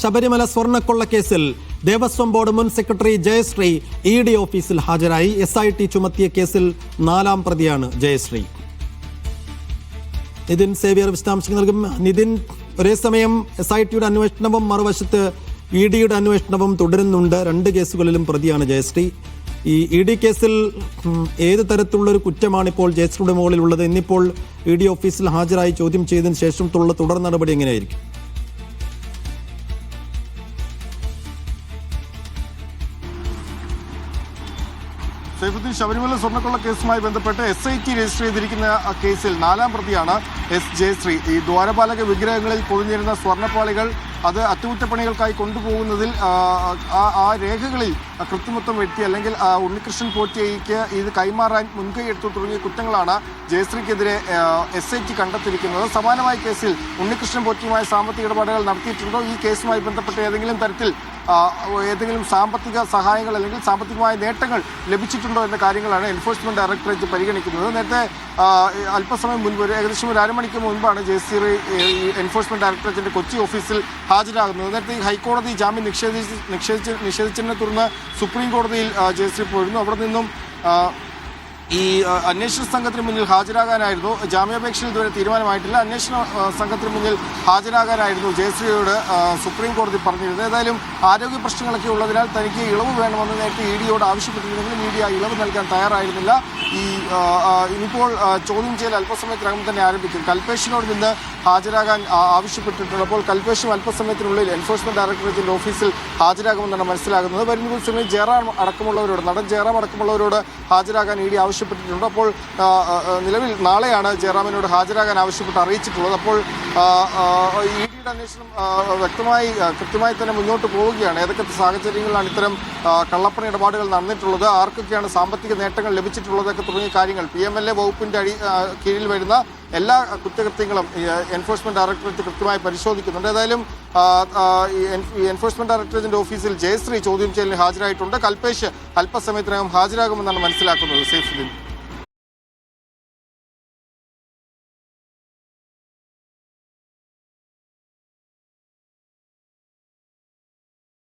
ശബരിമല സ്വർണക്കൊള്ളക്കേസിൽ ദേവസ്വം ബോർഡ് മുൻ secretary Jayashree E D ഓഫീസിൽ ഹാജരായി. എസ് ഐ ടി ചുമത്തിയ കേസിൽ നാലാം പ്രതിയാണ് ജയശ്രീ. നിതിൻ സേവിയർ വിശദാംശങ്ങൾ നൽകും. നിതിൻ ഒരേ സമയം എസ് ഐ ടിയുടെ അന്വേഷണവും മറുവശത്ത് ഇ ഡിയുടെ അന്വേഷണവും തുടരുന്നുണ്ട്. രണ്ട് കേസുകളിലും പ്രതിയാണ് ജയശ്രീ. ഈ ഇ ഡി കേസിൽ ഏത് തരത്തിലുള്ളൊരു കുറ്റമാണ് ഇപ്പോൾ ജയശ്രീയുടെ മുകളിലുള്ളത്? ഇന്നിപ്പോൾ ഇ ഡി ഓഫീസിൽ ഹാജരായി ചോദ്യം ചെയ്തതിനു ശേഷം തുടർ നടപടി എങ്ങനെയായിരിക്കും? സൈഫുദ്ദീൻ ശബരിമല സ്വർണക്കൊള്ള കേസുമായി ബന്ധപ്പെട്ട് എസ് ഐ ടി രജിസ്റ്റർ ചെയ്തിരിക്കുന്ന കേസിൽ നാലാം പ്രതിയാണ് എസ് ജയശ്രീ. ഈ ദ്വാരപാലക വിഗ്രഹങ്ങളിൽ പൊതിഞ്ഞിരുന്ന സ്വർണപ്പാളികൾ അത് അറ്റകുറ്റപ്പണികൾക്കായി കൊണ്ടുപോകുന്നതിൽ ആ, രേഖകളിൽ കൃത്രിമത്വം വരുത്തി അല്ലെങ്കിൽ ഉണ്ണികൃഷ്ണൻ പോറ്റിയയ്ക്ക് ഇത് കൈമാറാൻ മുൻകൈ എടുത്തു തുടങ്ങിയ കുറ്റങ്ങളാണ് ജയശ്രീക്കെതിരെ എസ് ഐ ടി കണ്ടെത്തിയിരിക്കുന്നത്. സമാനമായ കേസിൽ ഉണ്ണികൃഷ്ണൻ പോറ്റിയുമായി സാമ്പത്തിക ഇടപാടുകൾ നടത്തിയിട്ടുണ്ടോ? ഈ കേസുമായി ബന്ധപ്പെട്ട് ഏതെങ്കിലും തരത്തിൽ ഏതെങ്കിലും സാമ്പത്തിക സഹായങ്ങൾ അല്ലെങ്കിൽ സാമ്പത്തികമായ നേട്ടങ്ങൾ ലഭിച്ചിട്ടുണ്ടോ എന്ന കാര്യങ്ങളാണ് എൻഫോഴ്സ്മെന്റ് ഡയറക്ടറേറ്റ് പരിഗണിക്കുന്നത്. നേരത്തെ അല്പസമയം മുൻപ് ഒരു ഏകദേശം ഒരു അരമണിക്ക് മുൻപാണ് ജയശ്രീ എൻഫോഴ്സ്മെന്റ് ഡയറക്ടറേറ്റിന്റെ കൊച്ചി ഓഫീസിൽ ഹാജരാകുന്നത്. നേരത്തെ ഹൈക്കോടതി ജാമ്യം നിഷേധിച്ച് നിഷേധിച്ച് നിഷേധിച്ചതിനെ തുടർന്ന് സുപ്രീം കോടതിയിൽ ജയശ്രീ പോയിരുന്നു. അവിടെ നിന്നും ഈ അന്വേഷണ സംഘത്തിന് മുന്നിൽ ഹാജരാകാനായിരുന്നു. ജാമ്യാപേക്ഷയിൽ ഇതുവരെ തീരുമാനമായിട്ടില്ല. അന്വേഷണ സംഘത്തിന് മുന്നിൽ ഹാജരാകാനായിരുന്നു ജയശ്രീയോട് സുപ്രീം കോടതി പറഞ്ഞിരുന്നത്. ഏതായാലും ആരോഗ്യ പ്രശ്നങ്ങളൊക്കെ ഉള്ളതിനാൽ തനിക്ക് ഇളവ് വേണമെന്ന് നേരത്തെ ഇ ഡിയോട് ആവശ്യപ്പെട്ടിരുന്നെങ്കിലും ഇ ഡി ആ ഇളവ് നൽകാൻ തയ്യാറായിരുന്നില്ല. ഈ ഇനിയിപ്പോൾ ചോദ്യം ചെയ്യൽ അല്പസമയത്തിനകം തന്നെ ആരംഭിക്കും. കൽപേഷിനോട് നിന്ന് ഹാജരാകാൻ ആവശ്യപ്പെട്ടിട്ടുള്ളപ്പോൾ കൽപേഷും അല്പസമയത്തിനുള്ളിൽ എൻഫോഴ്സ്മെന്റ് ഡയറക്ടറേറ്റിന്റെ ഓഫീസിൽ ഹാജരാകുമെന്നാണ് മനസ്സിലാകുന്നത്. വരുന്ന ദിവസങ്ങളിൽ ജയറാം അടക്കമുള്ളവരോട് നടൻ ജയറാം അടക്കമുള്ളവരോട് ഹാജരാകാൻ ഇ ഡി ആവശ്യപ്പെട്ടിട്ടുണ്ട്. അപ്പോൾ നിലവിൽ നാളെയാണ് ജയറാമിനോട് ഹാജരാകാൻ ആവശ്യപ്പെട്ട് അറിയിച്ചിട്ടുള്ളത്. അപ്പോൾ ഇ ഡിയുടെ അന്വേഷണം വ്യക്തമായി കൃത്യമായി തന്നെ മുന്നോട്ട് പോവുകയാണ്. ഏതൊക്കെ സാഹചര്യങ്ങളിലാണ് ഇത്തരം കള്ളപ്പണ ഇടപാടുകൾ നടന്നിട്ടുള്ളത്? ആർക്കൊക്കെയാണ് സാമ്പത്തിക നേട്ടങ്ങൾ ലഭിച്ചിട്ടുള്ളതൊക്കെ തുടങ്ങിയ കാര്യങ്ങൾ? പി എം എൽ എ വകുപ്പിന്റെ അടി കീഴിൽ വരുന്ന എല്ലാ കുറ്റകൃത്യങ്ങളും എൻഫോഴ്സ്മെന്റ് ഡയറക്ടറേറ്റ് കൃത്യമായി പരിശോധിക്കുന്നുണ്ട്. ഏതായാലും എൻഫോഴ്സ്മെന്റ് ഡയറക്ടറേറ്റിന്റെ ഓഫീസിൽ ജയശ്രീ ചോദ്യം ചെയ്യലിന് ഹാജരായിട്ടുണ്ട്. കൽപേഷ് അല്പസമയത്തിനകം ഹാജരാകുമെന്നാണ് മനസ്സിലാക്കുന്നത്. സൈഫുദ്ദീൻ